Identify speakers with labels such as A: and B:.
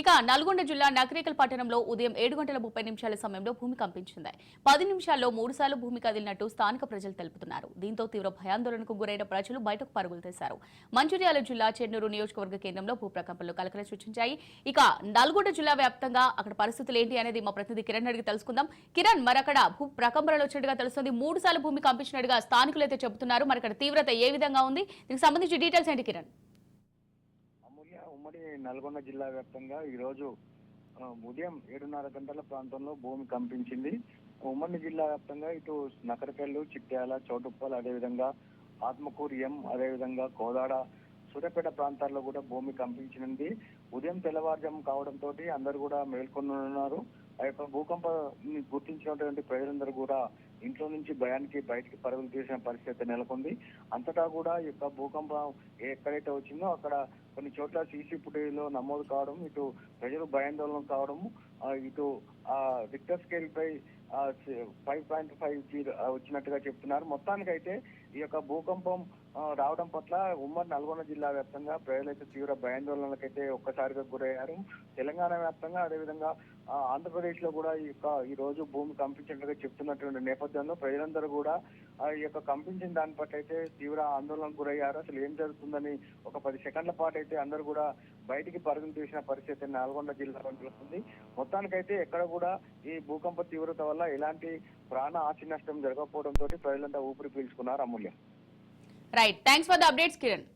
A: ఇక నల్గొండ జిల్లా నకరేకల్ పట్టణంలో ఉదయం ఏడు గంటల ముప్పై నిమిషాల సమయంలో భూమి కంపించింది. పది నిమిషాల్లో మూడుసార్లు భూమి కదిలినట్టు స్థానిక ప్రజలు తెలుపుతున్నారు. దీంతో తీవ్ర భయాందోళనకు గురైన ప్రజలు బయటకు పరుగులు తీశారు. మంచిర్యాల జిల్లా చెన్నూరు నియోజకవర్గ కేంద్రంలో భూ ప్రకంపనలు కలకల సూచించాయి ఇక నల్గొండ జిల్లా వ్యాప్తంగా అక్కడ పరిస్థితులు ఏంటి అనేది మా ప్రతినిధి కిరణ్ అడిగి తెలుసుకుందాం. కిరణ్ మరి అక్కడ భూ ప్రకంపనలు వచ్చినట్టుగా తెలుస్తుంది. మూడు సార్లు భూమి కంపించినట్టుగా స్థానికులు అయితే చెబుతున్నారు. మరి అక్కడ తీవ్రత ఏ విధంగా ఉంది? దీనికి సంబంధించి డీటెయిల్స్ ఏంటి కిరణ్?
B: ఉమ్మడి నల్గొండ జిల్లా వ్యాప్తంగా ఈరోజు ఉదయం ఏడున్నర గంటల ప్రాంతంలో భూమి కంపించింది. ఉమ్మడి జిల్లా వ్యాప్తంగా ఇటు నకరకల్లు చిట్యాల చౌటుప్పల్ అదేవిధంగా ఆత్మకూరు ఎం అదేవిధంగా కోదాడ సూర్యాపేట ప్రాంతాల్లో కూడా భూమి కంపించింది ఉదయం తెల్లవారుజాము కావడంతో అందరూ కూడా మేల్కొని ఉన్నారు. ఆ యొక్క భూకంపాన్ని గుర్తించినటువంటి ప్రజలందరూ కూడా ఇంట్లో నుంచి భయానికి బయటికి పరుగులు తీసిన పరిస్థితి నెలకొంది. అంతటా కూడా ఈ యొక్క భూకంపం ఎక్కడైతే వచ్చిందో అక్కడ కొన్ని చోట్ల సీసీ ఫుటేజ్లో నమోదు కావడం ఇటు ప్రజలు భయాందోళన కావడం ఇటు ఆ రిక్టర్ స్కేల్ పై ఫైవ్ పాయింట్ ఫైవ్ వచ్చినట్టుగా చెప్తున్నారు. మొత్తానికైతే ఈ యొక్క భూకంపం రావడం పట్ల ఉమ్మడి నల్గొండ జిల్లా వ్యాప్తంగా ప్రజలైతే తీవ్ర భయాందోళనలకైతే ఒక్కసారిగా గురయ్యారు. తెలంగాణ వ్యాప్తంగా అదేవిధంగా ఆంధ్రప్రదేశ్లో కూడా ఈ యొక్క ఈ రోజు భూమి కంపించినట్టుగా చెప్తున్నటువంటి నేపథ్యంలో ప్రజలందరూ కూడా ఈ యొక్క కంపించిన దాని పట్ల అయితే తీవ్ర ఆందోళనకు గురయ్యారు. అసలు ఏం జరుగుతుందని ఒక పది సెకండ్ల పాటు అయితే అందరూ కూడా బయటికి పరుగులు తీసిన పరిస్థితి నల్గొండ జిల్లాలో నిలుస్తుంది మొత్తానికైతే ఎక్కడ కూడా ఈ భూకంప తీవ్రత వల్ల ఎలాంటి ప్రాణ ఆస్తి నష్టం జరగకపోవడంతో ప్రజలంతా ఊపిరి పీల్చుకున్నారు Amulya.
A: Right thanks for the updates Kiran